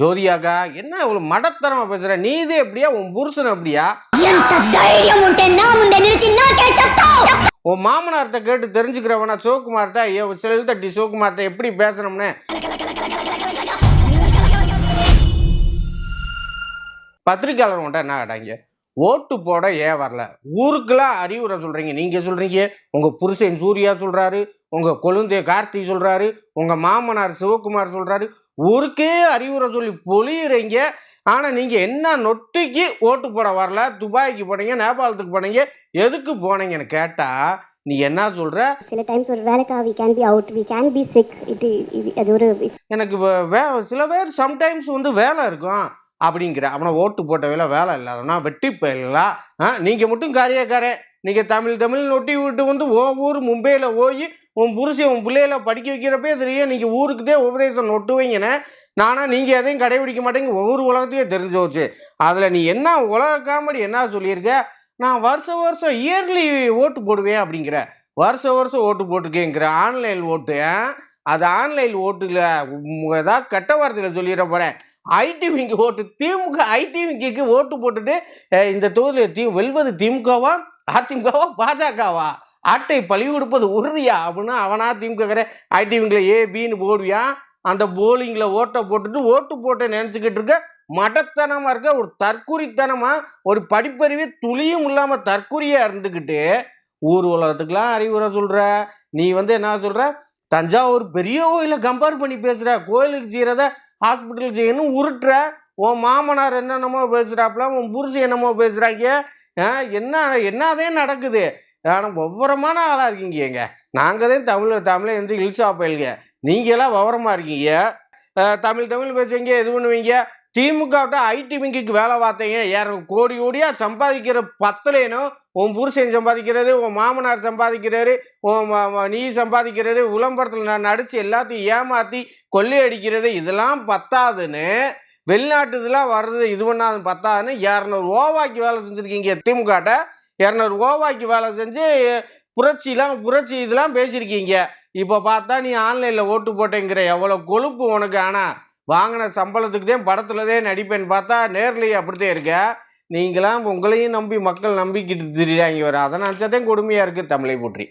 ஜோதியாக்கா என்ன இவ்வளவு மடத்தனமா பேசுற? நீது எப்படியா? உன் புருஷன் அப்படியா உன் மாமனார்கிட்ட கேட்டு தெரிஞ்சுக்கிறவனா சிவகுமார்ட்ட? ஐயோ செல் தட்டி சிவகுமார்ட்ட எப்படி பேசணும்னு? பத்திரிகையாளர் உன்ட்ட என்ன ஆடாங்க ஓட்டு போட ஏன் வரல? ஊருக்குலாம் அறிவுரை சொல்றீங்க. நீங்க சொல்றீங்க? உங்க புருஷன் சூர்யா சொல்றாரு உங்க கொழுந்தைய கார்த்தி சொல்றாரு உங்க மாமனார் சிவகுமார் சொல்றாரு ஊருக்கே அறிவுரை சொல்லி பொழியுறீங்க. ஆனா நீங்க என்ன நொட்டிக்கு ஓட்டு போட வரல? துபாய்க்கு போனீங்க நேபாளத்துக்கு போனீங்க எதுக்கு போனீங்கன்னு கேட்டா நீ என்ன சொல்ற? சில டைம்ஸ் ஒரு வேலைக்கா we can be out we can be sick it அது ஒரு எனக்கு வே- சில பேர் சம்டைம்ஸ் வந்து வேலை இருக்கும் அப்படிங்கிற. அவனை ஓட்டு போட்ட வேலை வேலை இல்லாதனா வெட்டி போயிடலாம் ஆ நீங்கள் மட்டும் காரியக்காரன். நீங்கள் தமிழ் தமிழ் நொட்டி விட்டு வந்து ஓ ஊர் மும்பையில் போய் உன் புருஷன் உன் பிள்ளையில படிக்க வைக்கிறப்பே தெரியும். நீங்கள் ஊருக்குதே உபதேசம் நொட்டுவீங்கன்னு. நானா நீங்கள் எதையும் கடைபிடிக்க மாட்டேங்க ஒவ்வொரு உலகத்தையே தெரிஞ்சு வச்சு அதில் நீ என்ன உலக காமெடி என்ன சொல்லியிருக்க? நான் வருஷம் வருஷம் இயர்லி ஓட்டு போடுவேன் அப்படிங்கிற. வருஷம் வருஷம் ஓட்டு போட்டிருக்கேங்கிற. ஆன்லைன் ஓட்டு அது ஆன்லைன் ஓட்டுல ஏதாவது கெட்ட வார்த்தையில சொல்லிட போறேன். ஐடி விங்கு ஓட்டு திமுக ஐடி விங்கிக்கு ஓட்டு போட்டுட்டு இந்த தொகுதியில் தி வெல்வது திமுகவா அதிமுகவா பாஜகவா? ஆட்டை பழி கொடுப்பது உறுதியா? அப்படின்னா அவனா திமுக ஐடிவிங்களை விங்கில் ஏ பின்னு போடுவியான் அந்த போலிங்கில் ஓட்டை போட்டுட்டு ஓட்டு போட்டு நினச்சிக்கிட்டு இருக்க மடத்தனமாக இருக்க ஒரு தற்குறித்தனமாக ஒரு படிப்பறிவே துளியும் இல்லாமல் தற்குறியாக இருந்துக்கிட்டு ஊர் உலகத்துக்கெலாம் அறிவுரை சொல்கிற நீ வந்து என்ன சொல்கிற தஞ்சாவூர் பெரிய கோயிலை கம்பேர் பண்ணி பேசுகிற கோயிலுக்கு செய்கிறத ஹாஸ்பிட்டல் செய்யணும் உருட்டுற உன் மாமனார் என்னென்னமோ பேசுகிறாப்புலாம் உன் புருஷன் என்னமோ பேசுகிறாங்க என்ன என்னதே நடக்குது? ஆனால் விவரமான ஆளாக இருக்கீங்க ஏங்க. நாங்கள் தான் தமிழ் தமிழை வந்து இழிச்சா போயிலுங்க நீங்களாம் விவரமாக இருக்கீங்க. தமிழ் தமிழ் பேசுவீங்க இது பண்ணுவீங்க. திமுகவிட்ட ஐடி விங்கிக்கு வேலை பார்த்தீங்க. யார் கோடி கோடியாக சம்பாதிக்கிற பத்தலேனும் உன் புருஷன் சம்பாதிக்கிறாரு உன் மாமனார் சம்பாதிக்கிறாரு உன் நீ சம்பாதிக்கிறது விளம்பரத்தில் நான் நடித்து எல்லாத்தையும் ஏமாற்றி கொள்ளையடிக்கிறது இதெல்லாம் பத்தாதுன்னு வெளிநாட்டு இதெல்லாம் வர்றது இது பண்ணாது பத்தாதுன்னு இரநூறு ஓவாக்கி வேலை செஞ்சுருக்கீங்க திமுகட்ட இரநூறு ஓவாக்கி வேலை செஞ்சு புரட்சிலாம் புரட்சி இதெல்லாம் பேசியிருக்கீங்க. இப்போ பார்த்தா நீ ஆன்லைனில் ஓட்டு போட்டேங்கிற எவ்வளோ கொழுப்பு உனக்கு. ஆனால் வாங்கின சம்பளத்துக்கு தான் படத்துல தான் நடிப்பேன்னு பார்த்தா நேர்லேயே அப்படித்தான் இருக்க. நீங்களாம் உங்களையும் நம்பி மக்கள் நம்பிக்கிட்டு திரியாங்க வர அதை நினச்சதே கொடுமையாக இருக்குது தமிழை போற்றி.